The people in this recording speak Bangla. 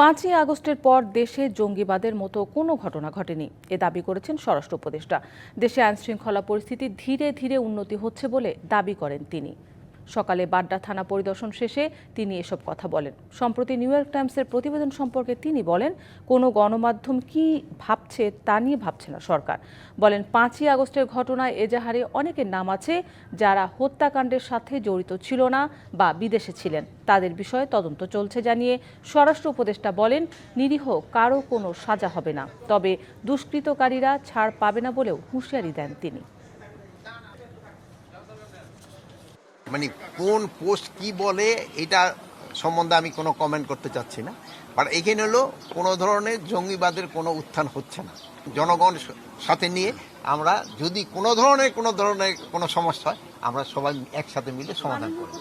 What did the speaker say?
পাঁচই আগস্টের পর দেশে জঙ্গিবাদের মতো কোনো ঘটনা ঘটেনি। এ দাবি করেছেন স্বরাষ্ট্র উপদেষ্টা। দেশে আইনশৃঙ্খলা পরিস্থিতি ধীরে ধীরে উন্নতি হচ্ছে বলে দাবি করেন তিনি। সকালে বাড্ডা থানা পরিদর্শন শেষে তিনি এসব কথা বলেন। সম্প্রতি নিউ ইয়র্ক টাইমসের প্রতিবেদন সম্পর্কে তিনি বলেন, কোনো গণমাধ্যম কি ভাবছে তা নিয়ে ভাবছে না সরকার। বলেন, পাঁচই আগস্টের ঘটনায় এজাহারে অনেকের নাম আছে যারা হত্যাকাণ্ডের সাথে জড়িত ছিল না বা বিদেশে ছিলেন। তাদের বিষয়ে তদন্ত চলছে জানিয়ে স্বরাষ্ট্র উপদেষ্টা বলেন, নিরীহ কারও কোনো সাজা হবে না। তবে দুষ্কৃতকারীরা ছাড় পাবে না বলেও হুঁশিয়ারি দেন তিনি। মানে কোন পোস্ট কি বলে, এটা সম্বন্ধে আমি কোনো কমেন্ট করতে চাচ্ছি না। বাট এখানে হলো কোনো ধরনের জঙ্গিবাদের কোনো উত্থান হচ্ছে না। জনগণ সাথে নিয়ে আমরা যদি কোনো ধরনের কোনো ধরনের কোনো সমস্যা হয়, আমরা সবাই একসাথে মিলে সমাধান করব।